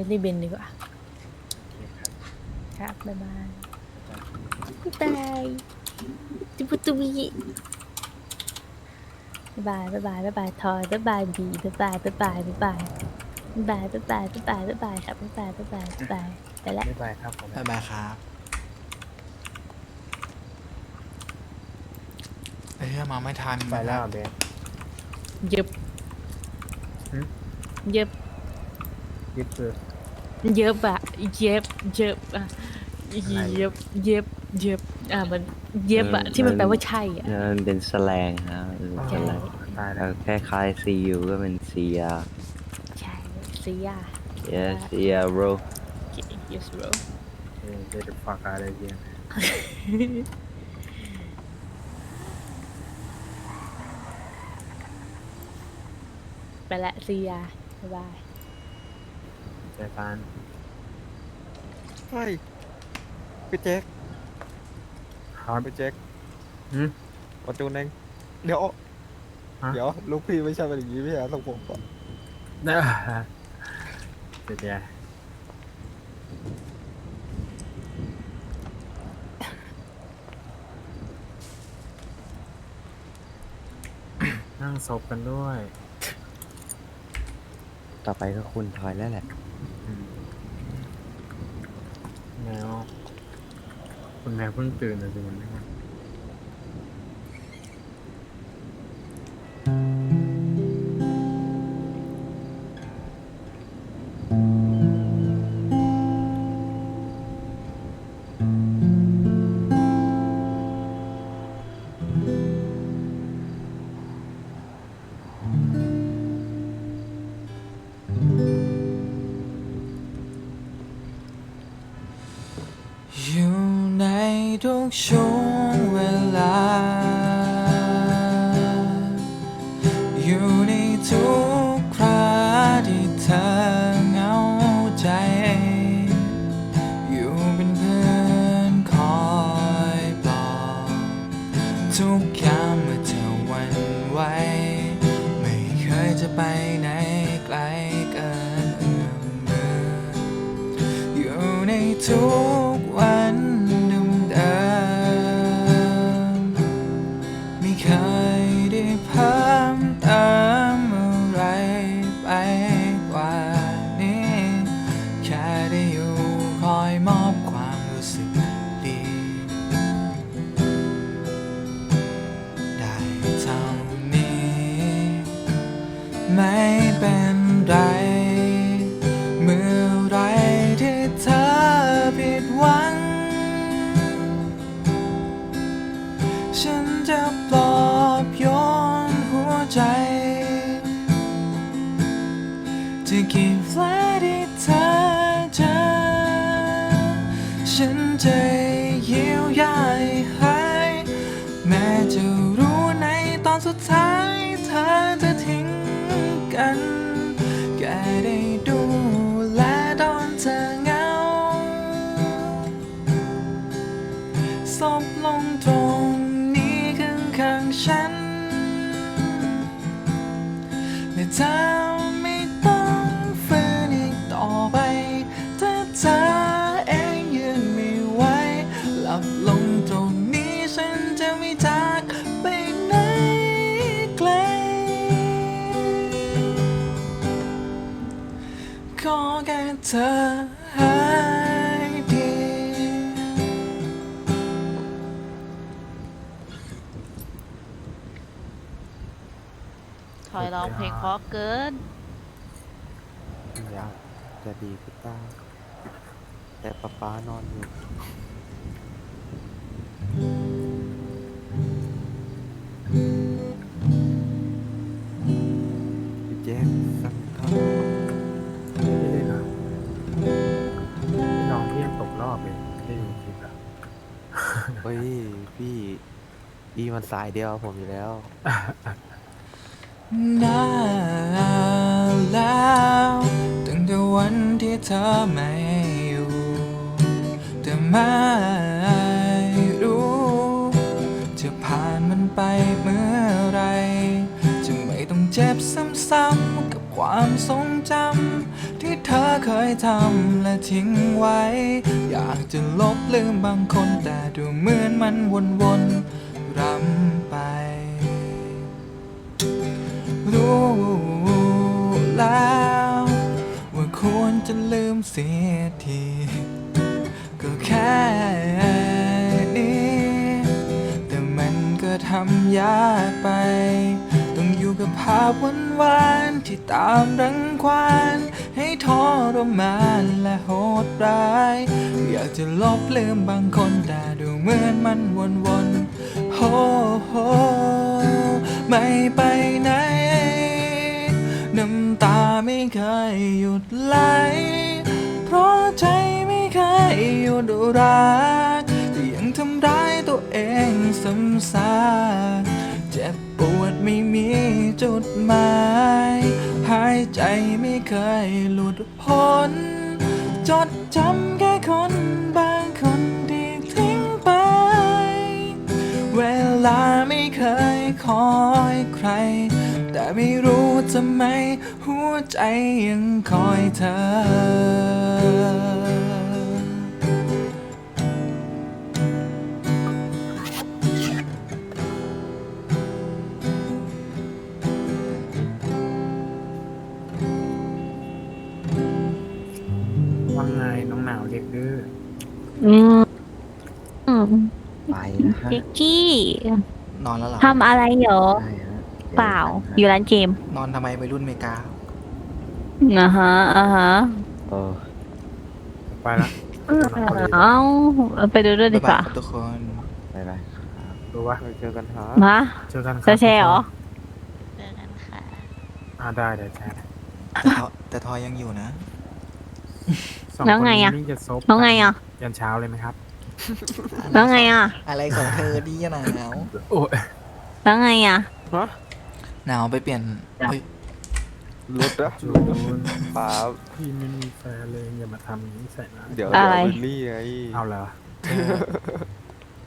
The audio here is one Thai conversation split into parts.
เอาละไม่ได้เบนดีกว่าโอเคครับครับบ๊ายบายบ๊ายบายจุบุตุบีบ๊ายบายบ๊ายบายบ๊ายบายทอยบ๊ายบายบีบ๊ายบายบ๊ายบายบ๊ายบายบ๊ายบายบ๊ายบายบ๊ายบายบ๊ายบายครับบ๊ายบายบ๊ายบายบ๊ายบายไปแล้วบ๊ายบายครับผมบ๊ายบายครับเอ้ยมาไม่ทันไปแล้วเบสเย็บหึเย็บยึดคือ เย็บอะเย็บเย็บอะเย็บเย็บเย็บอะมันเย็บอะที่มันแปลว่าใช่อะมันเป็นแสลงครับมันเป็นใช่แสลงตายแล้แล้ววคล้ายๆ CU ก็เป็น CR ใช่เสีย yes CR bro yes bro เออเดี๋ยวฝากอะไรเงี้ยไปละเสียบ๊ายบายเจอกันเฮ้ยพี่เจ๊กฮอนพี่เจ๊กหืม ประตูนึงเดี๋ยวฮะ เดี๋ยวลูกพี่ไม่ใช่เป็นอย่างนี้พี่ฮะต้องผมก่อนเด้อเดี๋ยวเดี๋ยวนั่งศพกันด้วย ต่อไปก็คุณทอยแล้วแหละ อืม แล้วคุณแม่เพิ่งตื่นนะสิมันไจะไปไหนไกลเกินเอื้อมมืออยู่ในทุก แล ร้องเพลงเพราะเกิน อยากจะดีก็ตามแต่ป๊าป๊านอนอยู่พี่เจ๊กสั่งทไม่ได้นะพี่น้องพี่ยังตกรอบเลยไม่ได้ดูคลิปอะำเฮ้ย พี่ พี่มันสายเดียวกับผมอยู่แล้ว นานแล้วตั้งแต่วันที่เธอไม่อยู่ แต่ไม่รู้จะผ่านมันไปเมื่อไรจะไม่ต้องเจ็บซ้ำๆกับความทรงจำที่เธอเคยทำและทิ้งไว้ อยากจะลบลืมบางคนแต่ดูเหมือนมันวนๆรำไป รู้แล้ว ว่าควรจะลืมเสียทีก็แค่นี้ แต่มันก็ทำยากไป ต้องอยู่กับภาพวันวานที่ตามรังควานให้ทรมานและโหดร้าย อยากจะลบลืมบางคนแต่ดูเหมือนมันวนๆโฮโฮไม่ไปไหน ไม่เคยหยุดไหล เพราะใจไม่เคยหยุดรักแต่ยังทำร้ายตัวเองซ้ำซากเจ็บปวดไม่มีจุดหมาย หายใจไม่เคยหลุดพ้น จดจำแค่คนบางคนที่ทิ้งไป เวลาไม่เคยคอยใคร ไม่รู้ทำไม หัวใจยังคอยเธอ ว่าไงน้องหนาวเรียกดื้ออืมอืมไปนะฮะเจ๊กกี้นอนแล้วเหรอทำอะไรเหรอ ใช่ฮะ เปล่า อยู่ร้านเกมนอนทำไมไปรุ่นเมกาอ่าฮะอ่าฮะโอ้ไปละเอ้าไปดูด้วยดีบ๊ายกบายว่าครับทุกคนไปไปรู้ปะเจอกันฮะมาเจอกันครับจะแชร์เหรอเจอกันค่ะอ่าได้เดี๋ยวแชร์แต่ทอแต่ทอยยังอยู่นะสองแล้วคนไงนี้อะนี่จะซบแล้วไงอะยันเช้าเลยไหมครับแล้วไงอะ อะไรของเธอดีอะหนาวโอ้ยแล้วไงอะฮะ หนาวไปเปลี่ยนเฮ้ยรถอะจูนป๋าพี่ไม่มีแฟนเลยอย่ามาทำอย่างนี้ใส่นะเดี๋ยวอะเดี๋ยวไรวิลลี่ไงเอาเหรอ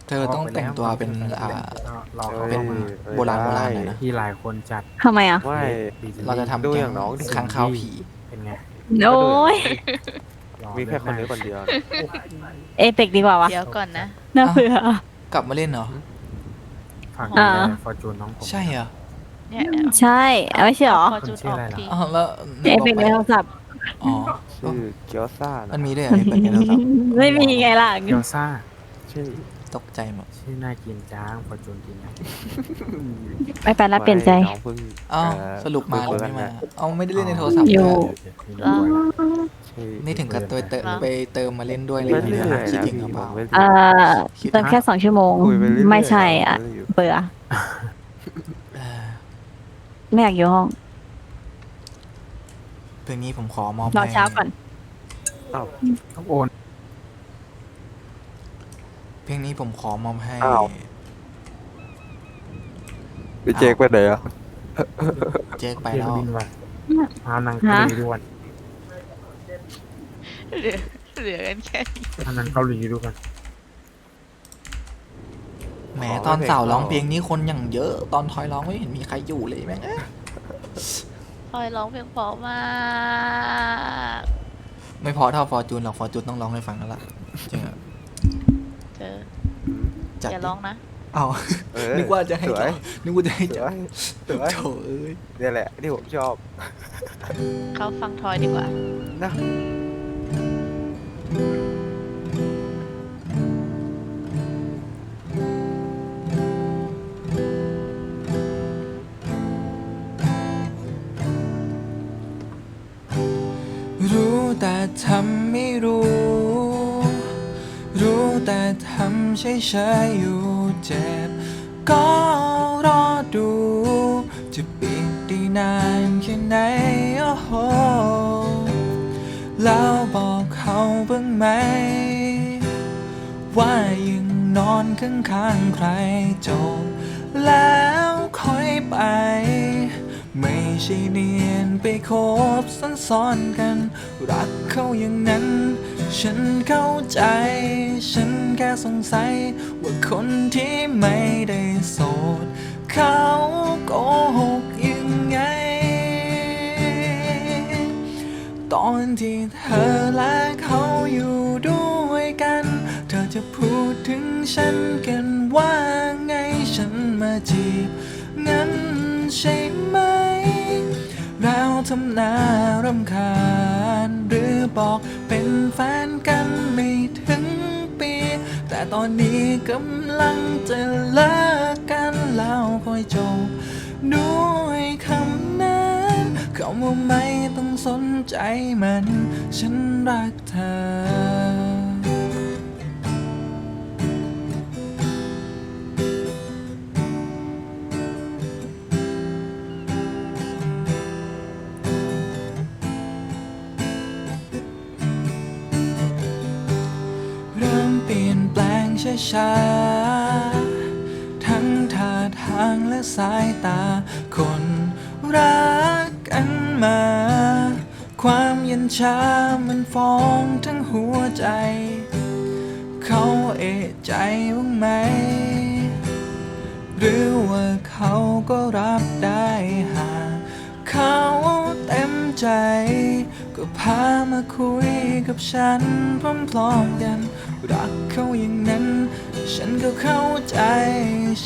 เธอต้องแต่งตัวเป็นอ่าก็รอเอ้เขายเข้ามาโบราณโบราณหน่อยนะที่หลายคนจัดทำไมอะไม่ดีจเราจะทำดูแกองย่างน้องดิข้างข้าวผีเป็นไงโอ้ยรอมีแค่คนนี้คนเดียวเอเปกดีกว่าวะเดี๋ยวก่อนนะน่าเบื่อกลับมาเล่นเหรอฝากอ่าดูแลฟอร์จูนน้องผมใช่เหรอ เนี่ยใช่ไม่ใช่เหรอพอจุดออกทีอ๋อแล้วเอเปกในโทรศัพท์อ๋อชื่อเกียวซ่ามันะนมีด้วยเหรอไอ้เปิดในโทรศัพท์ไม่มีไงล่ะเกียวซ่าชื่อตกใจหมดชื่อน่ากินจ้างฟอร์จูนกินนะไม่ไปแล้วเปลี่ยนใจน้องเพิ่งอ้าวเอ่อสรุปมาหคุรือไม่กันมานะเอาไม่ได้เล่นในโทรศัพท์อยู่เลยชื่อนี่ถึงกับตัวเติมไปเติมมาเล่นด้วยเลยไม่นะเรื่อยเนี่ยๆคิดนะจริงหรือเปล่าไม่เอ่อเติมแค่สองชั่วโมงคุยปเรื่อยๆไม่ใช่อะคุยอยู่เบื่อเออ ไม่อยากอยู่ห้อง เพลงนี้ผมขอมอบรอให้เช้าก่อน ต้องโอน เพลงนี้ผมขอมอบให้ อ้าว พี่เจคไปไหนอะเจ๊กไปเที่ยแล้ววบินว่ะพานางฮะเกาหลีด้วยเหลือเหลือกันแค่นี้พานางเกาหลีด้วยกัน แหมตอนสาวร้องเพลงนี้คนอย่างเยอะ ตอนทอยร้องไม่เห็นมีใครอยู่เลยแม่งเอ้ยพลอยร้องเพลงเพราะมากไม่พอเท่าฟอร์จูนหรอกฟอร์จูนต้องร้องให้ฟังแล้วล่ะจริงอะเธอจัดอย่าร้องนะเอาเออนึกว่าจะให้สวจัย บนึกว่าจะให้สจัวบยสวยโถเอ้ยเนี่ยแหละที่ผมชอบเขาฟังทอยดีกว่านะ เฉยอยู่เจ็บ ก็รอดู จะปิดได้นานแค่ไหนโอ้โหแล้วบอกเขาบ้างไหม ว่ายังนอนข้างๆใครจบ แล้วค่อยไป ไม่ใช่เนียนไปคบซ้อนๆกัน รักเขาอย่างนั้น ฉันเข้าใจ ฉันแค่สงสัย ว่าคนที่ไม่ได้โสด เขาโกหกยังไง ตอนที่เธอและเขาอยู่ด้วยกัน เธอจะพูดถึงฉันกันว่าไงฉันมาจีบ งั้นใช่ไหมเราทำหน้ารำคาญ หรือบอกเป็นแฟนกันไม่ถึงปี แต่ตอนนี้กำลังจะเลิกกันแล้วคอยจบด้วยคำนั้นคำว่าไม่ต้องสนใจมัน ฉันรักเธอ ช้า ทั้งท่าทางและสายตา คนรักกันมา ความเย็นชามันฟ้องทั้งหัวใจ เขาเอะใจบ้างไหม หรือว่าเขาก็รับได้หากเขาเต็มใจ ก็พามาคุยกับฉันพร้อมๆกัน รักเขาอย่างนั้น ฉันก็เข้าใจ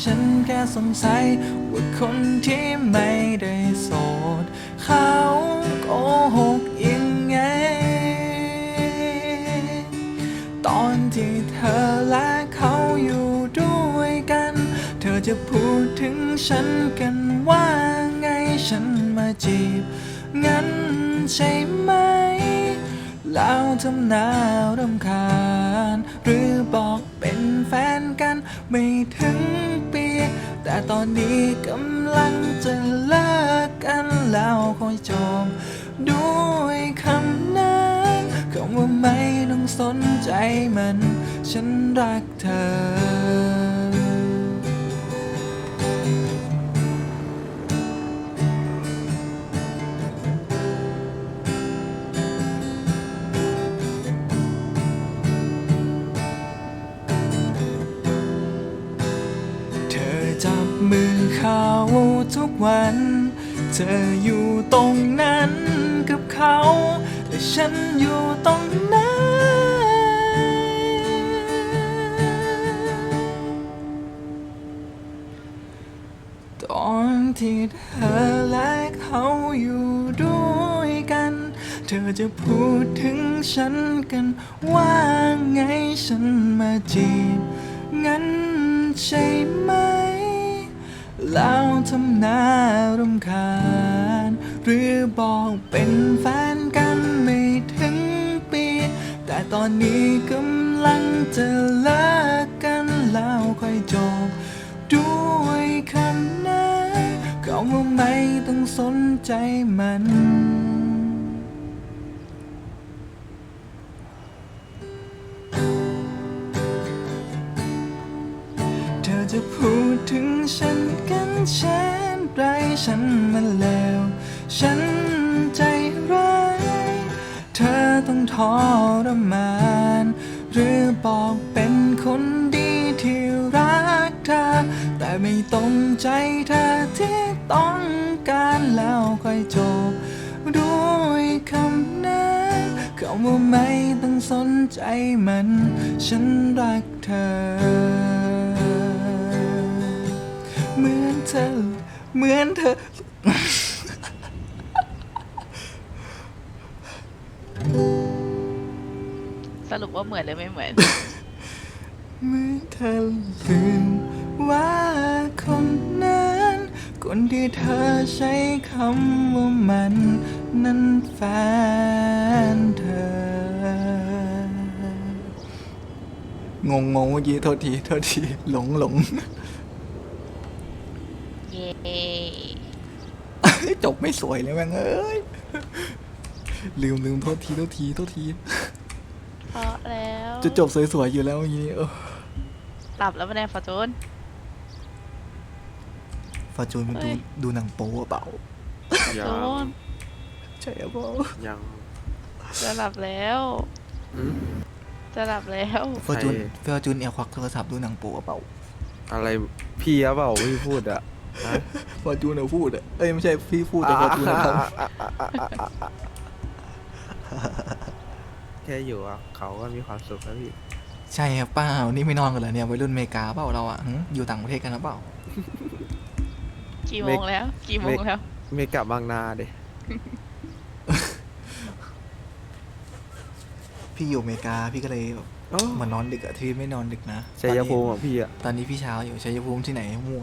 ฉันแค่สงสัย ว่าคนที่ไม่ได้โสด เขาโกหกยังไง ตอนที่เธอและเขาอยู่ด้วยกัน เธอจะพูดถึงฉันกันว่าไงฉันมาจีบ งั้นใช่ไหม แล้วทำหน้ารำคาญ หรือบอกเป็นแฟนกันไม่ถึงปี แต่ตอนนี้กำลังจะเลิกกันแล้วคอยจบด้วยคำนั้นคำว่าไม่ต้องสนใจมัน ฉันรักเธอ เขาทุกวัน เธออยู่ตรงนั้นกับเขา และฉันอยู่ตรงนั้นตอนที่เธอและเขาอยู่ด้วยกัน เธอจะพูดถึงฉันกันว่าไงฉันมาจีบงั้นใช่ไหม แล้วทำหน้ารำคาญ หรือบอกเป็นแฟนกันไม่ถึงปี แต่ตอนนี้กำลังจะเลิกกันแล้วค่อยจบ ด้วยคำนั้นคำว่าไม่ต้องสนใจมัน ฉันมันเลว ฉันใจร้าย เธอต้องทรมาน หรือบอกเป็นคนดีที่รักเธอ แต่ไม่ตรงใจเธอที่ต้องการแล้วค่อยจบด้วยคำนั้นคำว่าไม่ต้องสนใจมัน ฉันรักเธอ เหมือนเธอ เหมือนเธอ สรุปว่าเหมือนหรือไม่เหมือนเมื่อเธอลืมว่าคนนั้นคนที่เธอใช้คำว่ามัน นั้นแฟนเธอ งงงๆเมื่อกี้โทษทีโทษทีหลงหลง เย้จบไม่สวยเลยแม่งเอ้ย ลืมลืมโทษทีโทษทีโทษที เพราะแล้วจะจบสวยๆอยู่แล้วเมื่อกี้เออหลับแล้วไม่ได้ฟอร์จูน ฟาจูนมันเอ้ดูยดูหนังโป๊อะเปล่า ยัจูงนใช่เปล่ายังจะหลับแล้ว อืม จะหลับแล้วฟาจูนใช่ ฟาจูนแอบควักโทรศัพท์ดูหนังโป๊อะเปล่า อะไรพี่อะเปล่าพี่พูดอะ ฮะฟาจูนเอาพูดอะเอ้ยไม่ใช่พี่พูดแต่ฟาจูนเอาทแค่อยู่อะเขาก็มีความสุขแล้วพี่ ใช่ครับเปล่านี่ไม่นอนกันเหรอเนี่ยวัยรุ่นอเมริกาเปล่าเราอะหึอยู่ต่างประเทศกันหรือเปล่ากี่โมงแล้ว กี่โมงแล้วไม่กลับบางนาเด้พี่อยู่อเมริกาพี่ก็เลยแบบโอ้มานอนดึกอะที่ไม่นอนดึกนะชัยภูมิอะพี่อะตอนนี้พี่เช้าอยู่ชัยภูมิที่ไหนมั่ว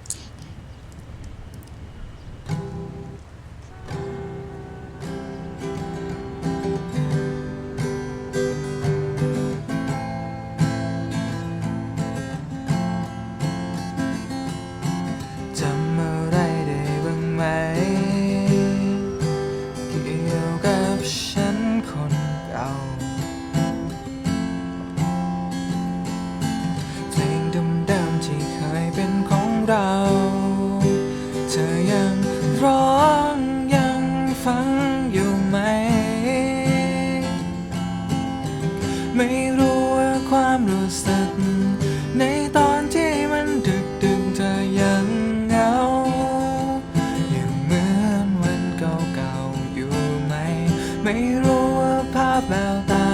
ไม่รู้ว่าภาพแววตา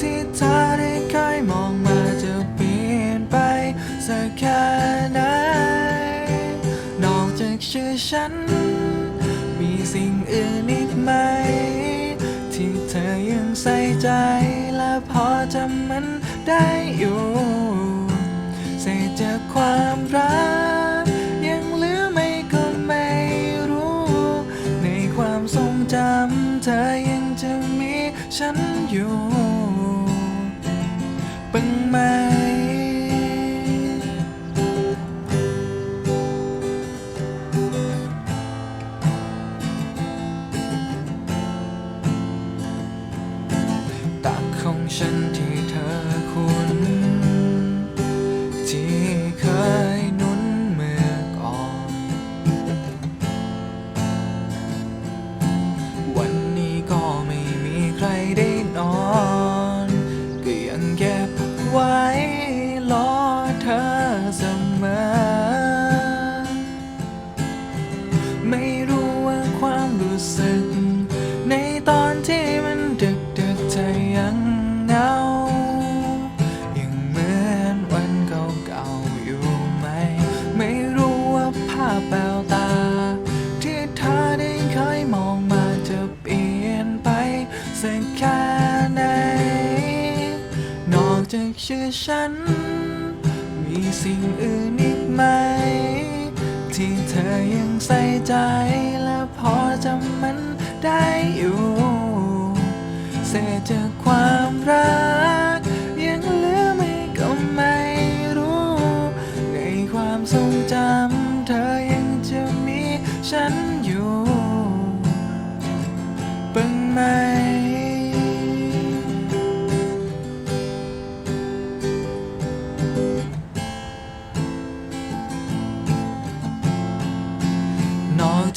ที่เธอได้เคยมองมาจะเปลี่ยนไปสักแค่ไหน นอกจากชื่อฉัน มีสิ่งอื่นอีกไหม ที่เธอยังใส่ใจและพอจำมันได้อยู่เศษจากความรัก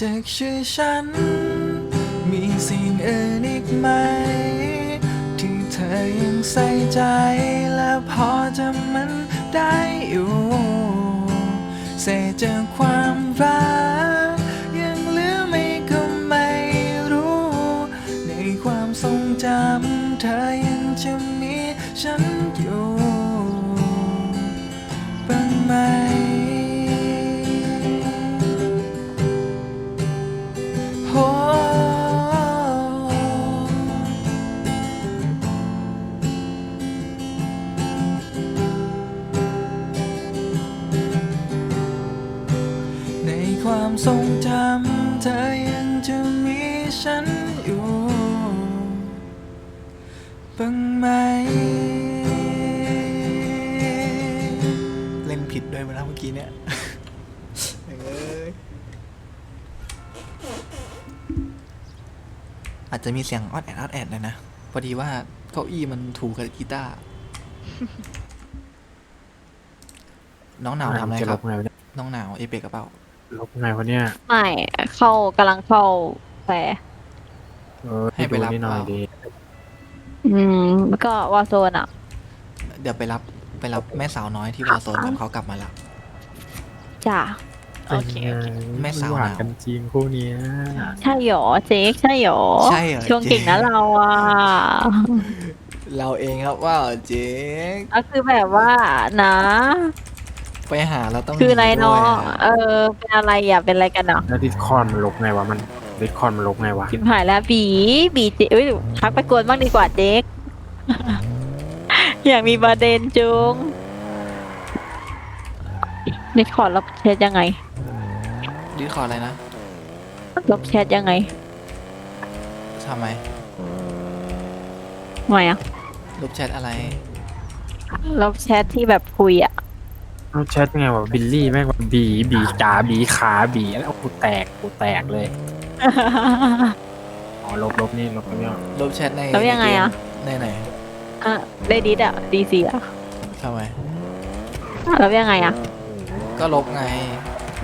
จากชื่อฉัน มีสิ่งอื่นอีกไหม ที่เธอยังใส่ใจและพอจะมันได้อยู่ เศษจากความรัก จจะมีเสียงออดแอดออดแอดเลยนะ พอดีว่าเก้าอี้มันถูกกับกีตาร์ น้องหนาวทำอะไรจะคลรับ บไงวะเนี่ยน้องหนาวเอเปกกระเป๋า ลบไงวะเนี่ยไม่เข้ากำลังเข้าแฟร์เออให้ไปรับดูนี่หน่อยเปล่าดีอืมแล้วก็วอร์โซนอะ เดี๋ยวไปรับไปรับแม่สาวน้อยที่วอร์โซนกับเขากลับมาละจ้ะ โอเคโอเค แม่สาว หวานกันจริงคู่เนี้ยใช่หรอเจ๊กใช่หรอใช่เหรอช่วงเก่งนะจ๊ เราอะเราเองครับว่าเจ๊ก็คือแบบว่านะ ไปหาเราต้องคืออะไรหด้วเนาะยเออเป็นอะไรอะเป็นอะไรกันเนาะแล้วดิสคอนมันลบไงวะมันดิสคอนมันลบไงวะชิบหายแล้วบีบีเจ๊เอ้ยทักไปกวนบ้างดีกว่าเจ๊ก อยากมีประเด็นจุงนี่ขอลบแชทยังไง ดิสคอร์ดอะไรนะลบแชทยังไงทำไมทำไมอะลบแชทอะไร ลบแชทที่แบบคุยอะเอาแชทไงวะบิลลี่แม่งว่าบีบีจ๋าบีขาบีแล้วกูแตกกูแตกเลยอ๋อลบลบนี่ลบไม่ออกลบแชทในแล้วยังไงอะในไหนอะได้ดิสอะดีซีอะทำไมแล้วยังไงอะก็ลบไง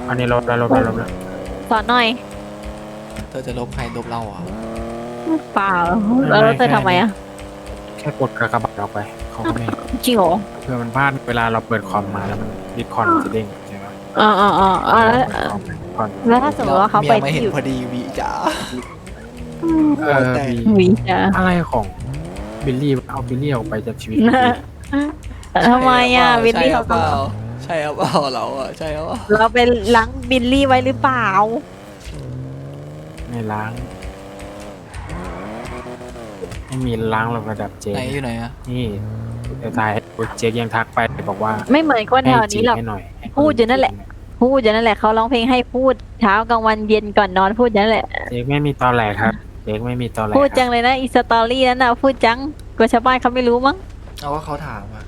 อันนี้ลบแล้วลบแล้วลบแล้วสอนหน่อยเธอจะลบใครลบเราเหรอะเปล่าแล้วเราจะทำไมอะแค่กดกระบาดออกไปเขาก็ไม่จริงเหรอเพื่อมันพลาดเวลาเราเปิดคอมมาแล้วมันดิสคอนมันจะเด้งใช่ไหมอ๋ออ๋ออ๋ออ๋อแล้วคอนแล้วถ้าสมมติว่าเขาไปมียไม่ที่เห็นอยู่พอดีวีจ๋าเออบีหวีจ้ะอะไรของบิลลี่เอาบิลลี่ออกไปจากชีวิตทำไมอะวินใช่ลี่หรืเขาอเปล่า ใช่หรือเปล่าเราอะใช่หรือเปล่าเราไปล้างบิลลี่ไว้หรือเปล่า ไม่ล้าง ไม่มีล้างหรอกระดับเจไหนอยู่ไหนอะนี่เดี๋ยวตายเจ๊ยังทักไปบอกว่าไม่เหมือนคนแถวให้จีนี้บหรอก ให้หน่อยให้พูดอยู่นั่นแหละ พูดอยู่นั่นแหละเขาร้องเพลงให้พูดเช้ากลางวันเย็นก่อนนอนพูดอยู่นั่นแหละ เจ๊ไม่มีตอแหลครับเจ๊ไม่มีตอแหลพูดครับจังเลยนะอีสตอรี่นั้นน่ะพูดจังกลัวชาวบ้านเขาไม่รู้มั้งเอาว่าเขาถามอะ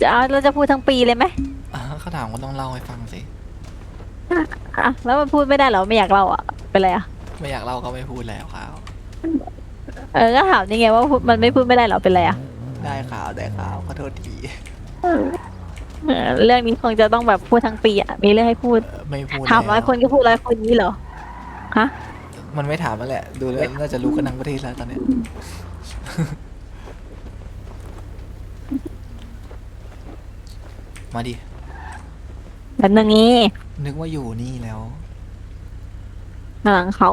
จะเอาเราจะพูดทั้งปีเลยไหมอะเขาถามก็ต้องเล่าให้ฟังสิ อะแล้วมันพูดไม่ได้เหรอไม่อยากเล่าอะเป็นไรอะไม่อยากเล่าก็ไม่พูดแล้วครับ เออก็ถามนี่ไงว่าพูดมันไม่พูดไม่ได้เหรอเป็นไรอะได้ข่าวได้ข่าวขอโทษทีเออเรื่องนี้คงจะต้องแบบพูดทั้งปีอะมีเรื่องให้พูดเออไม่พูดถามร้อยแล้วคนก็พูดร้อยคนนี้เหรอฮะมันไม่ถามแล้วแหละ ดูแล้วน่าจะรู้กันทั้งประเทศแล้วตอนเนี้ย มาดิแบบนึงนี้นึกว่าอยู่นี่แล้วหลังเขา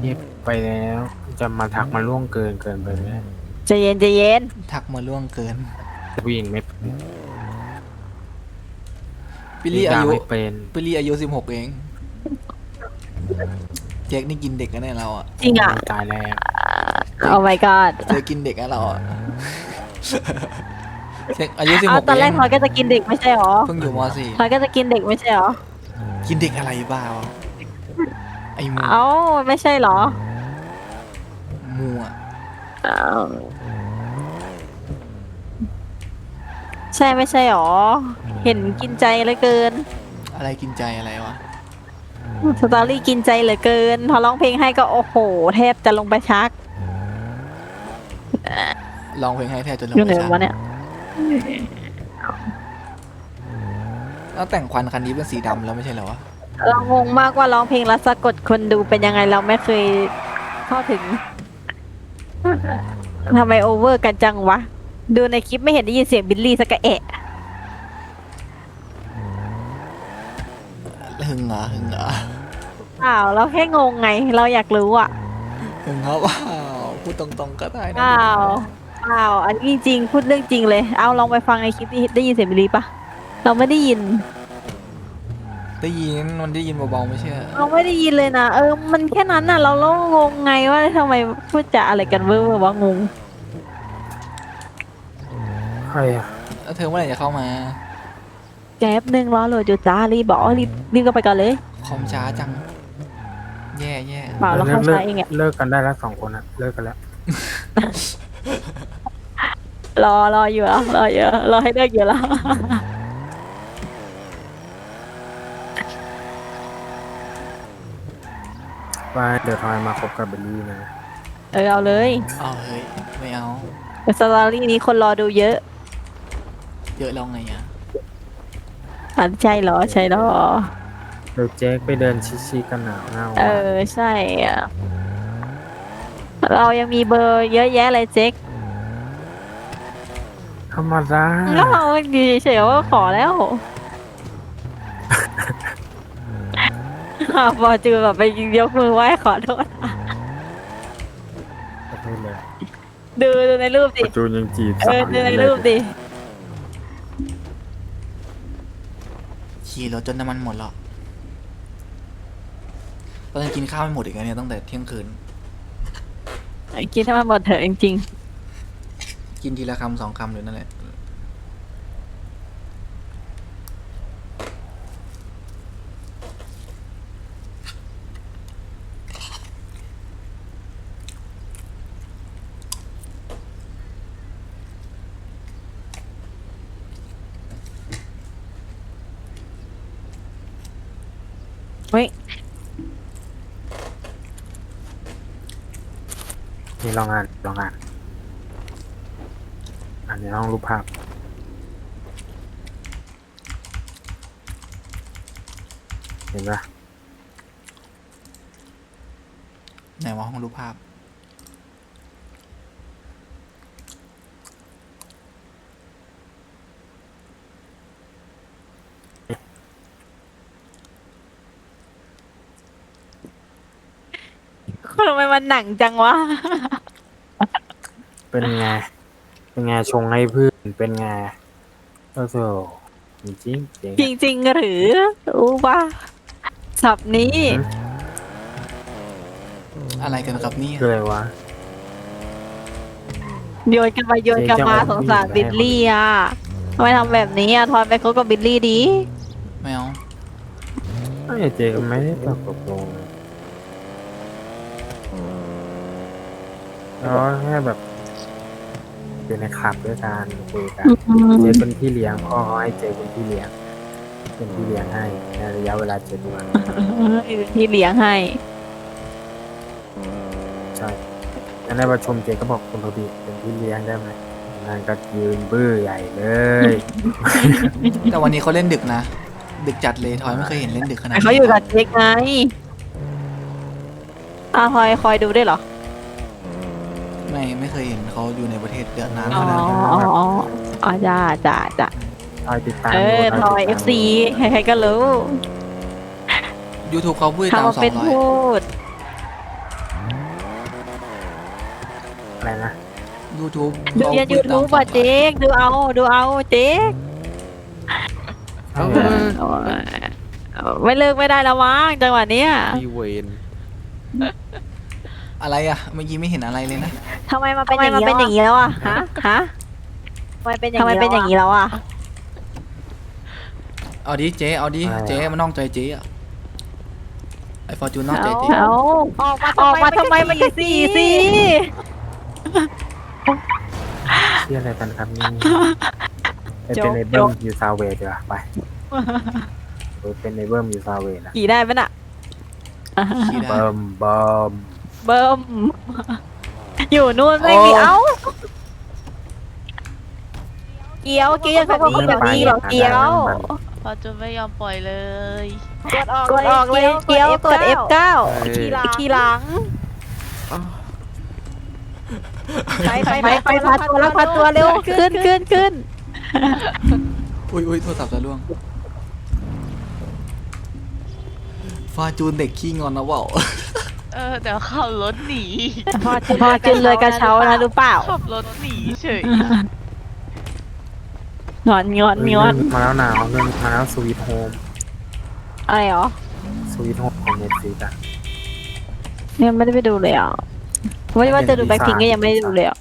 เงียบไปแล้ว จะมาทักมาล่วงเกินเกินไปไหมใจเย็นใจเย็นทักมาล่วงเกิน ผู้หญิงไม่เป็นบิลลี่อายุ ไม่เป็นบิลลี่อายุสิบหกเอง เจ๊กนี่กินเด็กกันแน่เราอะ จริงอะ ตายแล้ว โอ้ my god เจ๊กินเด็กกันเราอะ เจ๊กอายุสิบหเอากตอนเอแรกงพลอยก็จะกินเด็กไม่ใช่หรอเพิ่งอยู่มสี่พลอยก็จะกินเด็กไม่ใช่หรอ กินเด็กอะไรบ้าวะไอ้หมูเอ้าไม่ใช่หรอหมูอะอ้าวใช่ไม่ใช่หรอ เห็นกินใจเหลือเกิน อะไรกินใจอะไรวะสตอรี่กินใจเหลือเกิน พอร้องเพลงให้ก็โอ้โห แทบจะลงไปชักลองเพลงให้แทบจนลอยู่งไหนไปชักวะเนี่ย แล้วแต่งควันคันนี้เป็นสีดำแล้วไม่ใช่เหรอวะเรางงมากว่าร้องเพลงแล้วสะกดคนดูเป็นยังไงเราไม่เคยเข้าถึงทำไมโอเวอร์กันจังวะ ดูในคลิปไม่เห็นได้ยินเสียงบิลลี่สักกะเอะหึงเหรอหึงเหรอเปล่าเราแค่งงไง เราอยากรู้อะหึงเขาเปล่าพูดตรงๆก็ได้เปนะล่า เปล่าอันนี้จริงๆพูดเรื่องจริงเลย เอาลองไปฟังในคลิปที่ได้ยินเสียงบิลลี่ปะเราไม่ได้ยิน ได้ยินมันได้ยินเบาๆไม่ใช่เหรอเราไม่ได้ยินเลยนะ เออ มันแค่นั้นน่ะ เราเรางงไงว่าทำไมพูดจะอะไรกันเวอร์ๆวะงง ใครอะแล้วเธอเมื่อไหร่จะเข้ามา แก๊บหนึ่งรอโหลดอยู่จ้ารีบบอกรีบรีบก็ไปก่อนเลย คอมช้าจัง แย่แย่เปล่าเราเข้าเลิใช้กเองอะเลิกกันได้แล้วสองคนอะเลิกกันแล้ว รอรออยู่แล้วรออยู่แล้วรอให้เลิกอยู่แล้วว่าเดี๋ยวทอยมาคบกับบิลลี่นะเออเอาเลยเอาเฮ้ยไม่เอาแต่สตอรี่นี้คนรอดูเยอะเยอะแล้วไงอะอันใช่เหรอใช่เหรอ เดี๋ยวเจ๊ไปเดินชิๆกันหนาวเงาเออใช่อะเรายังมีเบอร์เยอะแยะเลยเจ๊ก รรมดาเราดีเฉยว่าขอแล้วพอเจอแบบไปยกมือไหว้ขอโทษดูดูในรูปดิดูยังจีบเออดูในรูปดิ ขี่รถจนน้ำมันหมดแล้วตอนนี้กินข้าวไม่หมดอีกแล้วเนี่ยตั้งแต่เที่ยงคืน กินให้มันหมดเถอะจริงๆ กินทีละคำสองคำอยู่นั่นแหละๆเฮ้ยนี่ลองอ่านลองอ่าน อันนี้ลองรูปภาพ เห็นปะไหนว่าห้องรูปภาพ ทำไมมันหนังจังวะ เป็นไง เป็นไงชงให้เพื่อนเป็นไงโอ้โหจริงจริงจริงจริงๆหรือรู้ปะสับนี้ อะไรกันครับเนี่ยคืออะไรวะ โยนกันไปโยนกันมาเจ๊จะสเอางสารผู้หญิบิงลไปให้ลี่อะทำไมทำแบบนี้อะทอนไปคบกับบิลลี่ดีไม่เอา ไม่เจก็ไม่ได้ตกลงแล้วแค่แบบ อยู่ในคลับด้วยกันคุยกันเจเป็นพี่เลี้ยงพ่อเขาให้เจเป็นพี่เลี้ยงเป็นพี่เลี้ยงให้ในระยะเวลาเจ็ดวันที่เลี้ยงให้ใช่แล้วในประชุมเจก็บอกคุณโทบีเป็นพี่เลี้ยงได้ไหมงานก็ยืนบื้อใหญ่เลย แต่วันนี้เขาเล่นดึกนะ ดึกจัดเลยทอยไม่เคยเห็นเล่นดึกขนาดนี้เขาอยู่กับเจ๊กไงอะคอยคอยดูได้วยเหรอ ไม่ไม่เคยเห็นเขาอยู่ในประเทศเดือดนานอ๋ขอนาดนี้อ๋ออ๋ออ๋อจ้าจ้าจ้าทอยติดตามเออดูทอยเอติดฟตามซีใครๆก็รู้ยูทูบเขาพูดตามทำมาสอเป็นงร้อยพูดอะไรนะยูทูบดูยันยูทูบอะเจ๊กดูเอาดูเอาเจ๊กไม่เลิกไม่ได้แล้วมั้งจังหวะเนี้ยพี่เวน อะไรอะเมื่อกี้ไม่เห็นอะไรเลยนะทำไมมันเป็นอย่างนี้แล้วอะฮะฮะทำไมเป็นอย่างนี้แล้วอะเอาดิเจ๊เอาดิเจ๊มันนอกใจเจ๊อะไอฟอร์จูนนอกใจเจ๊เอาออกมาออกมาทำไมมันจะสี่สิเชื่ออะไรกันครับนี่ไปเป็นในเบิ้มยูซาเวดีกว่าไปไปเป็นในเบิ้มยูซาเวนะขี่ได้ไหมน่ะขี่ได้เบิ้มเบิ้ม เบิ่มอยู่นู่นไม่มีโอ้เอ้า เกี้ยวเกี้ยวแบบนี้แบบนี้เหรอเกี้ยว พอจูนไม่ยอมปล่อยเลย กดออกกดออกเลยเกี้ยวกด F9 เอ้ยขี่หลังไปไปไปไปพาตัวแล้วพาตัวเร็วขึ้นขึ้นขึ้นอุ้ยอุ้ยโทรศัพท์จะล่วงฟอร์จูนเด็กขี้งอนนะเว่าเออเดี๋ยวขับรถหนีพอพอขึ้นเลยกระเช้านะรู้เปล่าขับรถหนีเฉยงอนงอนงอนมาแล้วหนาวเรื่องมาแล้วสวีทโฮมอะไรหรอสวีทโฮมของเน็ตฟลิกอะเนี่ยไม่ได้ไปดูเลยอะว่าว่าจะดูแบ็คพิงก็ยังไม่ได้ดูเลยอะ